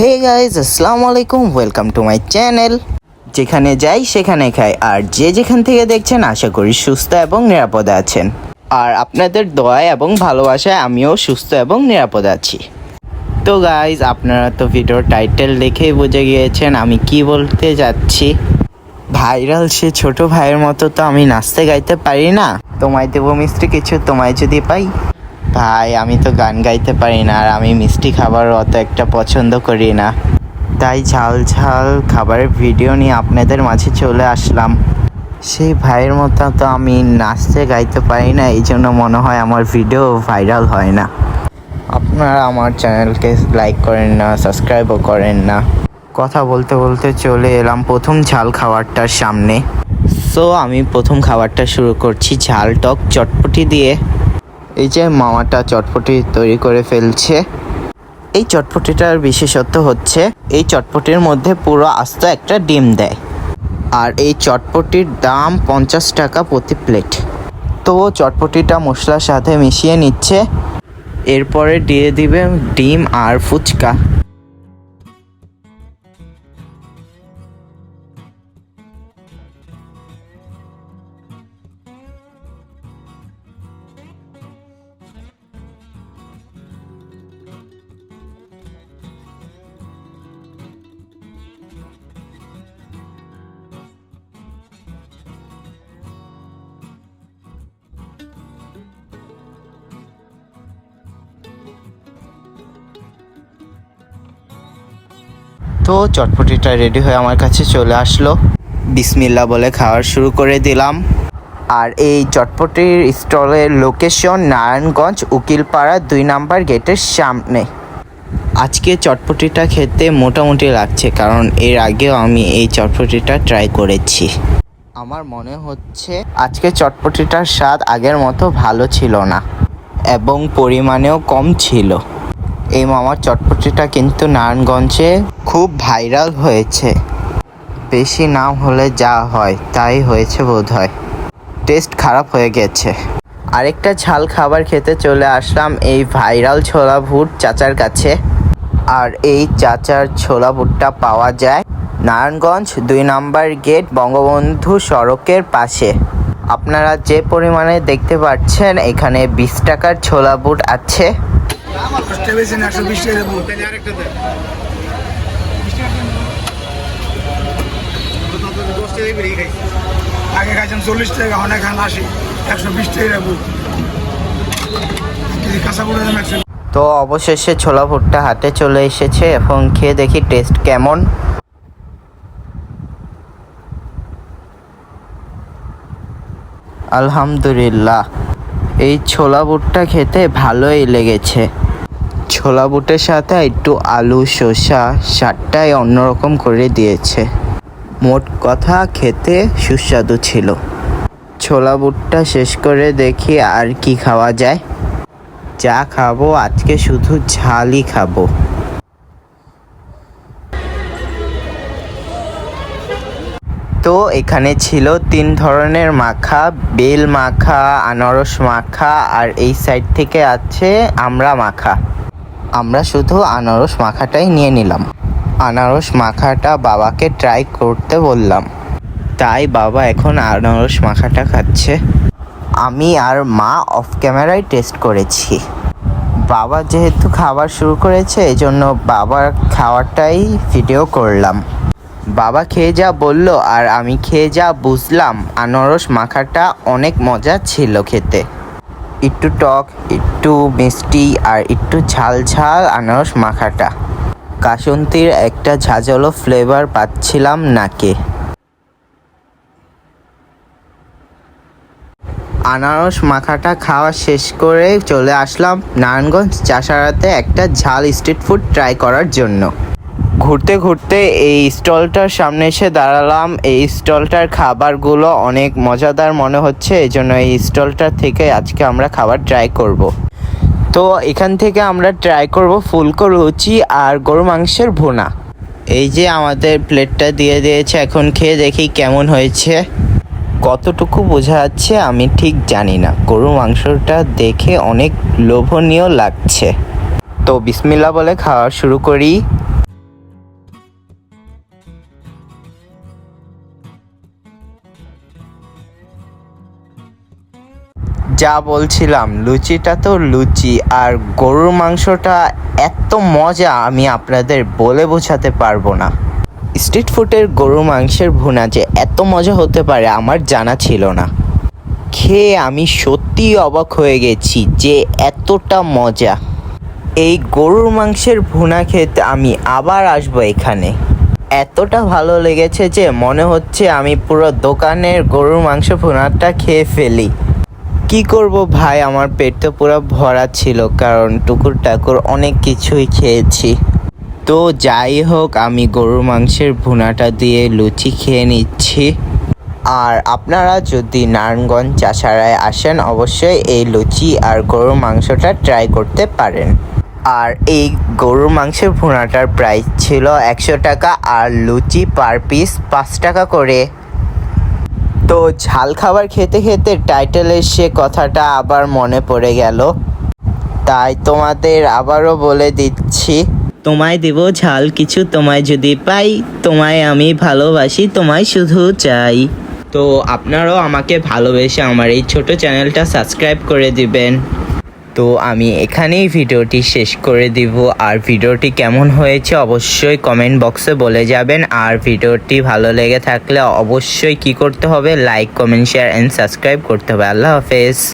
Hey guys আসসালামু আলাইকুম welcome to my channel যেখানে যাই, সেখানে খাই। আর যে যেখান থেকে দেখছেন, আশা করি সুস্থ এবং নিরাপদে আছেন। আর আপনাদের দোয়ায় এবং ভালোবাসায় আমিও সুস্থ এবং নিরাপদে আছি। তো গাইজ আপনারা তো ভিডিওর টাইটেল দেখেই বুঝে গিয়েছেন আমি কি বলতে যাচ্ছি। ভাইরাল সে ছোট ভাইয়ের মতো তো আমি নাচতে গাইতে পারি না। তোমায় দেবো মিস্ত্রি কিছু, তোমায় যদি পাই। ভাই, আমি তো গান গাইতে পারি না আর আমি মিষ্টি খাবার অত একটা পছন্দ করি না। তাই ঝাল ঝাল খাবারের ভিডিও নিয়ে আপনাদের মাঝে চলে আসলাম। সেই ভাইয়ের মতো তো আমি নাচতে গাইতে পারি না, এই জন্য মনে হয় আমার ভিডিও ভাইরাল হয় না। আপনারা আমার চ্যানেলকে লাইক করেন না, সাবস্ক্রাইবও করেন না। কথা বলতে বলতে চলে এলাম প্রথম ঝাল খাবারটার সামনে। সো আমি প্রথম খাবারটা শুরু করছি ঝাল টক চটপটি দিয়ে। এই যে মামাটা চটপটি তৈরি করে ফেলছে। এই চটপটিটার বিশেষত্ব হচ্ছে, এই চটপটির মধ্যে পুরো আস্ত একটা ডিম দেয়। আর এই চটপটির দাম পঞ্চাশ টাকা প্রতি প্লেট। তো চটপটিটা মশলার সাথে মিশিয়ে নিচ্ছে। এরপরে দিয়ে দিবে ডিম আর ফুচকা। তো চটপটিটা রেডি হয়ে আমার কাছে চলে আসলো। বিসমিল্লা বলে খাওয়ার শুরু করে দিলাম। আর এই চটপটির স্টলের লোকেশন নারায়ণগঞ্জ, উকিলপাড়া, দুই নাম্বার গেটের সামনে। আজকে চটপটিটা খেতে মোটামুটি লাগছে, কারণ এর আগেও আমি এই চটপটিটা ট্রাই করেছি। আমার মনে হচ্ছে আজকে চটপটিটার স্বাদ আগের মতো ভালো ছিল না, এবং পরিমাণেও কম ছিল। এই মামার চটপটিটা কিন্তু নারায়ণগঞ্জে খুব ভাইরাল হয়েছে। বেশি নাম হলে যা হয়, তাই হয়েছে বোধ হয় টেস্ট খারাপ হয়ে গেছে। আরেকটা ঝাল খাবার খেতে চলে আসলাম এই ভাইরাল ছোলা ভুট চাচার কাছে। আর এই চাচার ছোলা ভুট্টা পাওয়া যায় নারায়ণগঞ্জ দুই নাম্বার গেট বঙ্গবন্ধু সড়কের পাশে। আপনারা যে পরিমাণে দেখতে পাচ্ছেন, এখানে বিশ টাকার ছোলা বুট আছে। বেছেন একশো বিশ টাকা দেবো। আগে খাইছেন চল্লিশ টাকা অনেক খান আশি, একশো বিশ টাকা দেবো। তো অবশেষে ছোলা ভুট্টা হাতে চলে এসেছে এবং খেয়ে দেখি টেস্ট কেমন। আলহামদুলিল্লাহ, এই ছোলা বুটটা খেতে ভালোই লেগেছে। ছোলা বুটের সাথে একটু আলু, শসা, সারটাই অন্যরকম করে দিয়েছে। মোট কথা খেতে সুস্বাদু ছিল। ছোলা বুটটা শেষ করে দেখি আর কি খাওয়া যায়। যা খাব, আজকে শুধু ঝালই খাব। তো এখানে ছিল তিন ধরনের মাখা, বেল মাখা, আনারস মাখা, আর এই সাইড থেকে আছে আমরা মাখা। আমরা শুধু আনারস মাখাটাই নিয়ে নিলাম। আনারস মাখাটা বাবাকে ট্রাই করতে বললাম। তাই বাবা এখন আনারস মাখাটা খাচ্ছে। আমি আর মা অফ ক্যামেরায় টেস্ট করেছি। বাবা যেহেতু খাবার শুরু করেছে এই জন্য বাবার খাওয়াটাই ভিডিও করলাম। বাবা খেয়ে যা বলল আর আমি খেয়ে যা বুঝলাম, আনারস মাখাটা অনেক মজা ছিল খেতে। একটু টক একটু মিষ্টি আর একটু ঝাল ঝাল আনারস মাখাটা। কাসন্তির একটা ঝাঁঝালো ফ্লেভার পাচ্ছিলাম নাকে। আনারস মাখাটা খাওয়া শেষ করে চলে আসলাম নারায়ণগঞ্জ, চাষারাতে একটা ঝাল স্ট্রিট ফুড ট্রাই করার জন্য। ঘুরতে ঘুরতে এই স্টলটার সামনে এসে দাঁড়ালাম। এই স্টলটার খাবারগুলো অনেক মজাদার মনে হচ্ছে এই জন্য এই স্টলটার থেকে আজকে আমরা খাবার ট্রাই করব। তো এখান থেকে আমরা ট্রাই করব ফুলকো লুচি আর গরু মাংসের ভুনা। এই যে আমাদের প্লেটটা দিয়ে দিয়েছে, এখন খেয়ে দেখি কেমন হয়েছে। কতটুকু বোঝা যাচ্ছে আমি ঠিক জানি না। গরু মাংসটা দেখে অনেক লোভনীয় লাগছে। তো বিসমিল্লা বলে খাওয়া শুরু করি। যা বলছিলাম, লুচিটা তো লুচি আর গরুর মাংসটা এত মজা আমি আপনাদের বলে বোঝাতে পারব না। স্ট্রিট ফুডের গরুর মাংসের ভুনা যে এত মজা হতে পারে আমার জানা ছিল না। খেয়ে আমি সত্যিই অবাক হয়ে গেছি যে এতটা মজা। এই গরুর মাংসের ভুনা খেতে আমি আবার আসব এখানে। এতটা ভালো লেগেছে যে মনে হচ্ছে আমি পুরো দোকানের গরুর মাংস ভুনাটা খেয়ে ফেলি। কি করব ভাই? আমার পেট তো পুরো ভরা ছিল, কারণ টুকুর টাকুর অনেক কিছুই খেয়েছি। তো যাই হোক, আমি গরুর মাংসের ভুনাটা দিয়ে লুচি খেয়ে নিচ্ছি। আর আপনারা যদি নারায়ণগঞ্জ চাষারায় আসেন, অবশ্যই এই লুচি আর গরুর মাংসটা ট্রাই করতে পারেন। আর এই গরুর মাংসের ভুনাটার প্রাইস ছিল একশো টাকা আর লুচি পার পিস পাঁচ টাকা করে। তো ঝাল খাবার খেতে খেতে টাইটেলের সে কথাটা আবার মনে পড়ে গেল। তাই তোমাদের আবারও বলে দিচ্ছি। তোমায় দেব ঝাল কিছু তোমায় যদি পাই তোমায় আমি ভালোবাসি তোমায় শুধু চাই। তো আপনারাও আমাকে ভালোবেসে আমার এই ছোট চ্যানেলটা সাবস্ক্রাইব করে দিবেন। তো আমি এখানেই ভিডিওটি শেষ করে দিব। আর ভিডিওটি কেমন হয়েছে অবশ্যই কমেন্ট বক্সে বলে যাবেন। আর ভিডিওটি ভালো লেগে থাকলে অবশ্যই কি করতে হবে? Like comment share and subscribe করতে হবে। আল্লাহ হাফেজ।